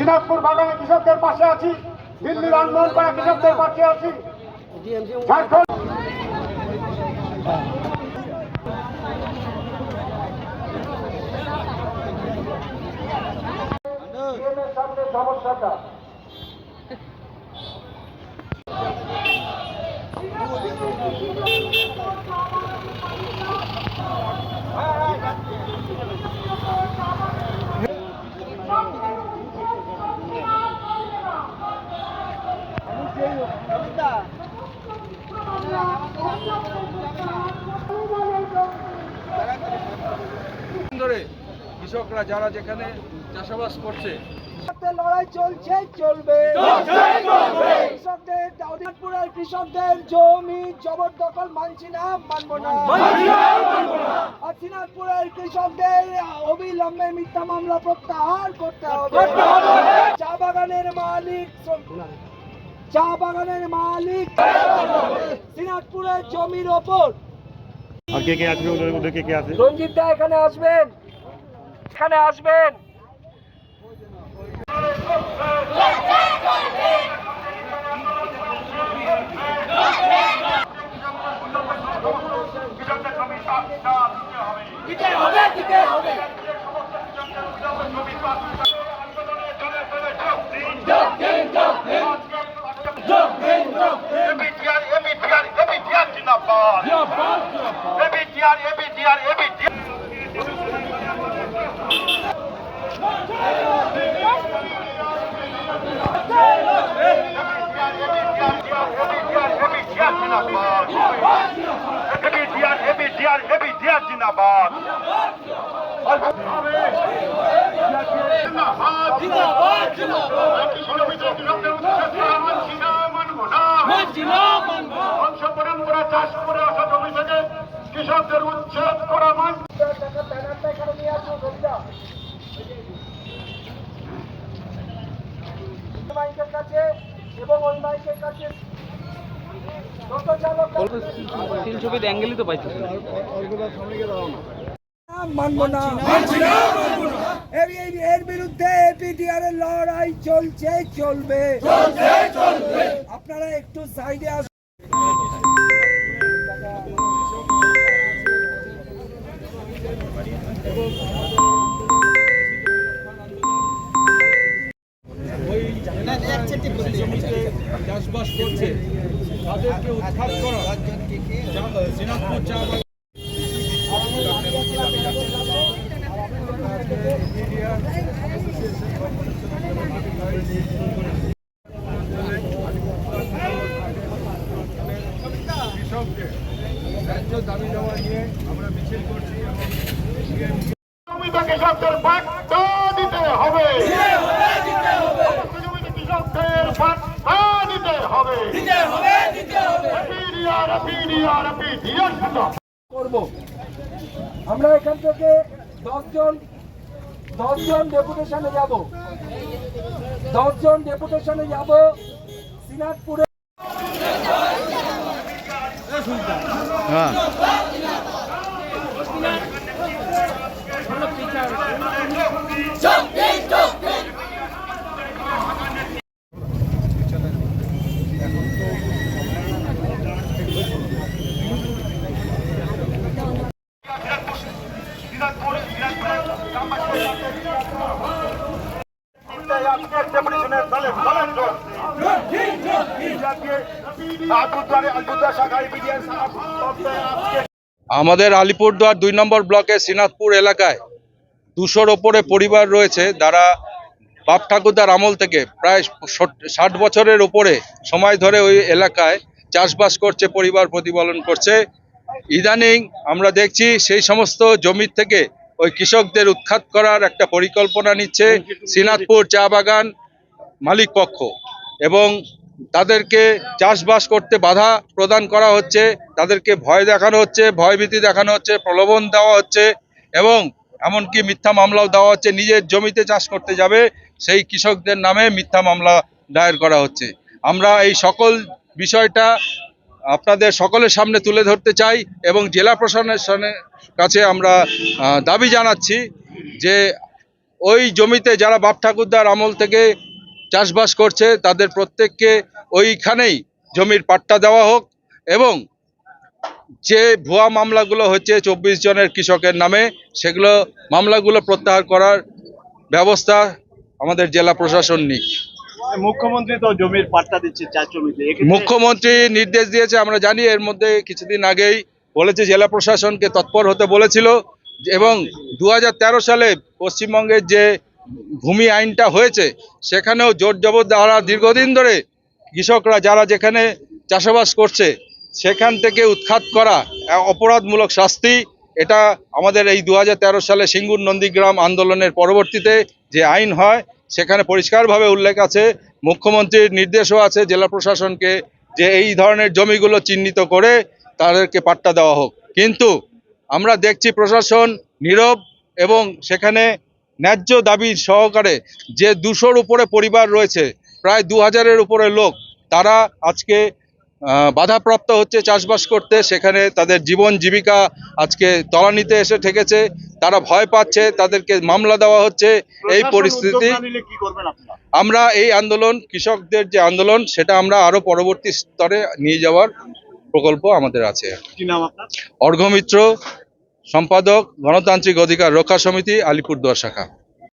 সিনাজপুর বাগানে কৃষকদের পাশে আছি দিল্লি আন্দোলন করা কৃষকদের পাশে আছি। সমস্যাটা। ধরে কৃষকরা যারা যেখানে চাষাবাস করছে লড়াই চলছে চলবে। কৃষকদের দাউদিপুরের কৃষকদের জমি জবরদখল মানছি না মানবো না। আর সিনাজপুরের কৃষকদের অবিলম্বে মিথ্যা মামলা প্রত্যাহার করতে হবে। চা বাগানের মালিক চা বাগানের মালিক। সিনাজপুরের জমির ওপর। আর কে কে আসবে ওদের কে কে আছে? রঞ্জিত দা এখানে আসবেন। এখানে আসবেন। এবিটিআর এবিটিআর এবিটিআর জিন্দাবাদ ABTR ABTR ABTR ABTR ABTR ABTR জিন্দাবাদ জিন্দাবাদ জিন্দাবাদ কিশোরীদের বিরুদ্ধে উচ্ছেদ মানছি না মানবো না বংশ পরম্পরা চাষ করে আসা জমি কৃষকদের উচ্ছেদ করা মান মাইকের কাছে এবং ওই মাইকের কাছে তিন অ্যাঙ্গেলই তো পাইছি। মানবো না। এর এর বিরুদ্ধে এপিডিআর এর লড়াই চলছে চলবে। আপনারা একটু সাইডে তাদেরকে উৎখাত করা। সিনাজপুর চা কৃষকদের ন্যায্য দাবি দেওয়া নিয়ে আমরা মিছিল করছি এবং জমিতে কৃষকদের বার্তা দিতে হবে জমিতে কৃষকদের বার্তা দিতে হবে। করব। আমরা এখান থেকে দশজন দশজন ডেপুটেশনে যাব। দশজন ডেপুটেশনে যাব সিনাজপুরে হ্যাঁ আজকের ডেপুটেশনের দলে দলে আজকে আলবুদ্দার শাখা এপিডিআর শাখা আজকে আমাদের আলিপুরদুয়ার দুই নম্বর ব্লকে সিনাথপুর এলাকায় দুশোর ওপরে পরিবার রয়েছে। যারা বাপ ঠাকুরদার আমল থেকে প্রায় ষাট বছরের ওপরে সময় ধরে ওই এলাকায় চাষবাস করছে, পরিবার প্রতিপালন করছে। ইদানিং আমরা দেখছি সেই সমস্ত জমির থেকে ওই কৃষকদের উৎখাত করার একটা পরিকল্পনা নিচ্ছে সিনাথপুর চা বাগান মালিক পক্ষ। এবং তাদেরকে চাষবাস করতে বাধা প্রদান করা হচ্ছে, তাদেরকে ভয় দেখানো হচ্ছে, ভয়ভীতি দেখানো হচ্ছে, প্রলোভন দেওয়া হচ্ছে এবং এমনকি মিথ্যা মামলাও দেওয়া হচ্ছে, নিজের জমিতে চাষ করতে যাবে, সেই কৃষকদের নামে মিথ্যা মামলা দায়ের করা হচ্ছে। আমরা এই সকল বিষয়টা আপনাদের সকলের সামনে তুলে ধরতে চাই এবং জেলা প্রশাসনের কাছে আমরা দাবি জানাচ্ছি যে ওই জমিতে যারা বাপ ঠাকুরদার আমল থেকে চাষবাস করছে তাদের প্রত্যেককে ওইখানেই জমির পাট্টা দেওয়া হোক এবং যে ভুয়া মামলাগুলো হচ্ছে চব্বিশ জনের কৃষকের নামে সেগুলো মামলাগুলো প্রত্যাহার করার ব্যবস্থা আমাদের জেলা প্রশাসন নিক। মুখ্যমন্ত্রী তো জমির পাট্টা দিচ্ছে চার জমিতে মুখ্যমন্ত্রী নির্দেশ দিয়েছে আমরা জানি এর মধ্যে কিছুদিন আগেই বলেছে জেলা প্রশাসনকে তৎপর হতে বলেছিল এবং দু হাজার তেরো সালে পশ্চিমবঙ্গের যে ভূমি আইনটা হয়েছে, সেখানেও জোর জবর দ্বারা দীর্ঘদিন ধরে কৃষকরা যারা যেখানে চাষবাস করছে, সেখান থেকে উৎখাত করা অপরাধমূলক শাস্তি, এটা আমাদের এই দু হাজার তেরো সালে সিঙ্গুর নন্দীগ্রাম আন্দোলনের পরবর্তীতে যে আইন হয়, সেখানে পরিষ্কারভাবে উল্লেখ আছে, মুখ্যমন্ত্রীর নির্দেশও আছে জেলা প্রশাসনকে যে এই ধরনের জমিগুলো চিহ্নিত করে তাদেরকে পাট্টা দেওয়া হোক। কিন্তু আমরা দেখছি প্রশাসন নীরব এবং সেখানে ন্যায্য দাবি সহকারে যে দুশোর উপরে পরিবার রয়েছে প্রায় দু হাজারের উপরে লোক তারা আজকে বাধাপ্রাপ্ত হচ্ছে চাষবাস করতে। সেখানে তাদের জীবন জীবিকা আজকে তলানিতে এসে ঠেকেছে। তারা ভয় পাচ্ছে তাদেরকে মামলা দেওয়া হচ্ছে। এই পরিস্থিতি আমরা এই আন্দোলন কৃষকদের যে আন্দোলন সেটা আমরা আরও পরবর্তী স্তরে নিয়ে যাওয়ার প্রকল্প আমাদের আছে। অর্ঘমিত্র সম্পাদক গণতান্ত্রিক অধিকার রক্ষা সমিতি আলিপুরদুয়ার শাখা।